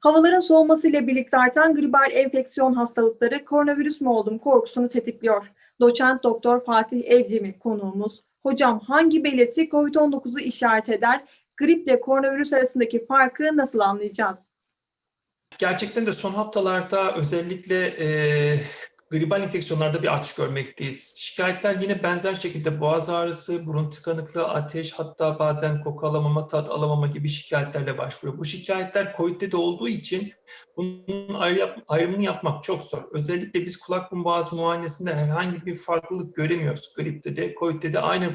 Havaların soğumasıyla birlikte artan gribal enfeksiyon hastalıkları koronavirüs mü oldum korkusunu tetikliyor. Doçent Doktor Fatih Evcimi konuğumuz. Hocam hangi belirti COVID-19'u işaret eder? Griple koronavirüs arasındaki farkı nasıl anlayacağız? Gerçekten de son haftalarda özellikle e, gribal enfeksiyonlarda bir artış görmekteyiz. Şikayetler yine benzer şekilde boğaz ağrısı, burun tıkanıklığı, ateş hatta bazen koku alamama, tat alamama gibi şikayetlerle başlıyor. Bu şikayetler COVID'de de olduğu için bunun ayrımını yapmak çok zor. Özellikle biz kulak burun boğaz muayenesinde herhangi bir farklılık göremiyoruz. Gripte de, COVID'de de aynı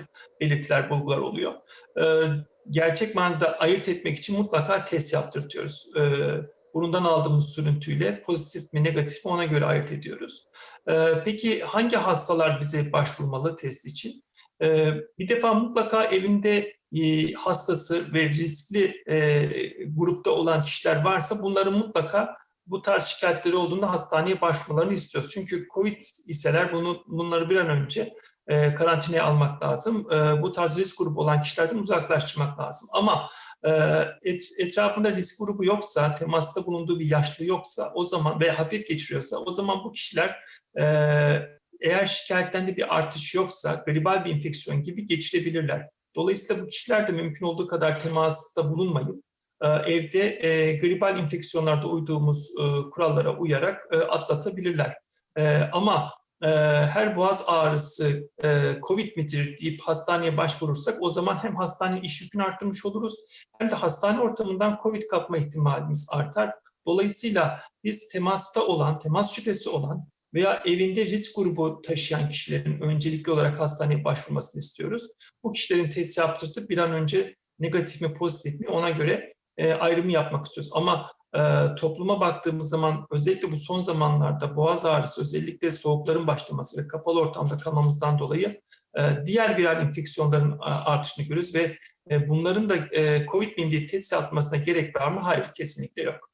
belirtiler, bulgular oluyor. E, gerçek manada ayırt etmek için mutlaka test yaptırtıyoruz. E, burundan aldığımız sürüntüyle pozitif mi negatif mi ona göre ayırt ediyoruz. Ee, peki hangi hastalar bize başvurmalı test için? Ee, bir defa mutlaka evinde e, hastası ve riskli e, grupta olan kişiler varsa bunların mutlaka bu tarz şikayetleri olduğunda hastaneye başvurmalarını istiyoruz. Çünkü COVID iseler bunu, bunları bir an önce e, karantinaya almak lazım. Bu tarz risk grubu olan kişilerden uzaklaştırmak lazım. Ama et, etrafında risk grubu yoksa, temasta bulunduğu bir yaşlı yoksa o zaman ve hafif geçiriyorsa o zaman bu kişiler e, eğer şikayetlerinde bir artış yoksa gribal bir enfeksiyon gibi geçirebilirler. Dolayısıyla bu kişiler de mümkün olduğu kadar temasta bulunmayıp e, evde e, gribal enfeksiyonlarda uyduğumuz e, kurallara uyarak e, atlatabilirler. E, ama e, her boğaz ağrısı e, COVID midir deyip hastaneye başvurursak o zaman hem hastane iş yükünü arttırmış oluruz hem de hastane ortamından COVID kapma ihtimalimiz artar. Dolayısıyla biz temasta olan, temas şüphesi olan veya evinde risk grubu taşıyan kişilerin öncelikli olarak hastaneye başvurmasını istiyoruz. Bu kişilerin test yaptırtıp bir an önce negatif mi pozitif mi ona göre e, ayrımı yapmak istiyoruz. Ama e, topluma baktığımız zaman özellikle bu son zamanlarda boğaz ağrısı özellikle soğukların başlaması ve kapalı ortamda kalmamızdan dolayı e, diğer viral enfeksiyonların a- artışını görüyoruz ve e, bunların da e, COVID miyim diye test yapmasına gerek var mı? Hayır, kesinlikle yok.